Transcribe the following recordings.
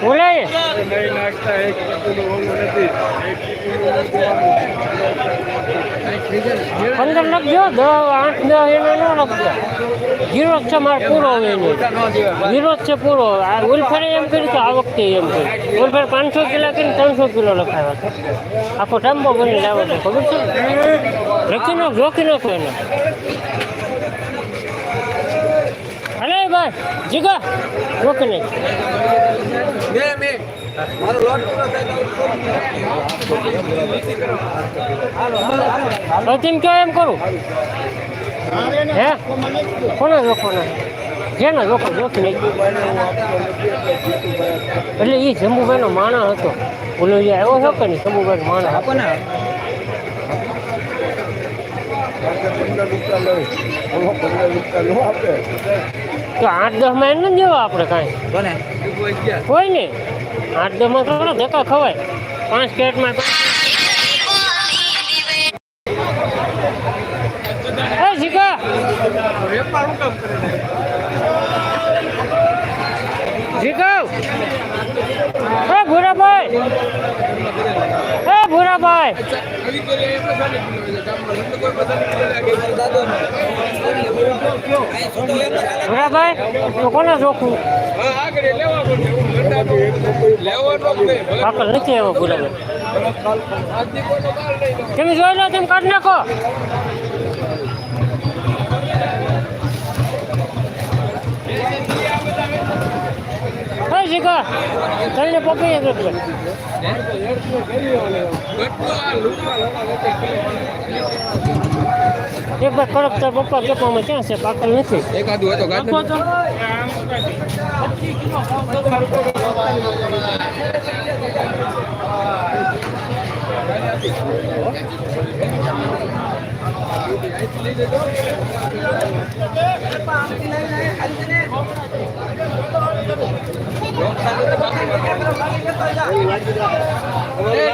બોલાય નહીં નાખતા એક નથી. એક પંદર લખજો દસ આઠ દસ એનો ન લખજો જીરો છે મારે પૂરો હોય એનો. જીરો છે પૂરો. આ ઉલફેરે એમ કર્યું તો આ વખતે એમ કર્યું. ઉલફેર પાંચસો કિલો કરીને ત્રણસો કિલો લખાવ્યા છે. આખો ટાંબો બની લાવો છે. ખબર છે? લખી નાખ જોખી નાખો એને. અરે ભાઈ, જીગા, રોકી નાખ. હવે તેમ કયો એમ કરું? હે? કોને જોખવાના જેને લોકો જોખી નહીં એટલે એ શંભુભાઈનો માણસ હતો. બોલો જે આવ્યો છો કે નહીં? શંભુભાઈનો માણસ હતો. તો આઠ દસમાં એને દેવા આપણે કાંઈ? કોઈ નહીં. આઠ દસમાં થોડો ધક્કા ખવાય. પાંચ કેરેટમાં તો એ કામ શીખાવ ભાઈ. તો કોને જોખું આપણે નથી આવ્યો ભૂરાભાઈ તમે જોઈ લો તમે કાઢી નાખો. શીખા. તને પકડી એટલે એક વાર કડક તાર પપ્પા કેપામાં ક્યાં છે? પાકલ નથી. એકાદું હતો.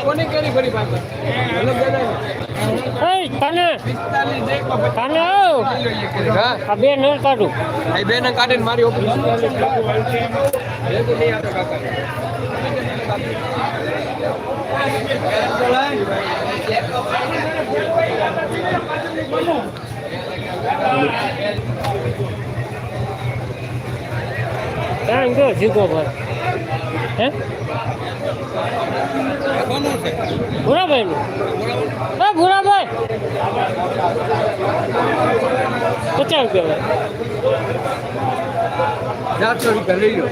કોની કરી ફરી બે નળ કાઢું. બેન કાઢીને મારી ઓફિસ. ત્યાં ગયો જીગો ભાઈ હે ભૂરાભાઈ નું હા ભૂરાભાઈ પચાસ રૂપિયા ચારસો લઈ લો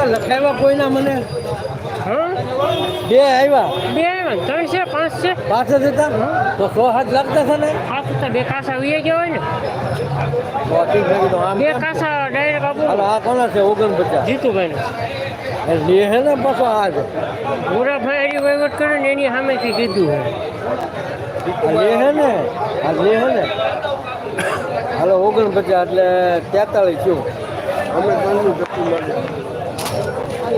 તો લખાવ્યા કોઈના મને? હા બે આવ્યા. બે આવ્યા ત્રણ છે? પાંચ છે? પાંચ જ હતા? તો સો હાથ લાગતા છે ને? આ તો બે કાસા વીએ ગયા હોય ને. બે? કાસા ડાયરેક્ટ આપો આ કોના છે? ઓગણપચાસ. જીતુભાઈ ને હે ને પાછો આ છે મોરાભાઈ એની વહીવટ કરે ને એની સામેથી કીધું આ લે હે ને? આ લે હે ને? હાલો ઓગણપચાસ એટલે તેતાળીસ છું અમે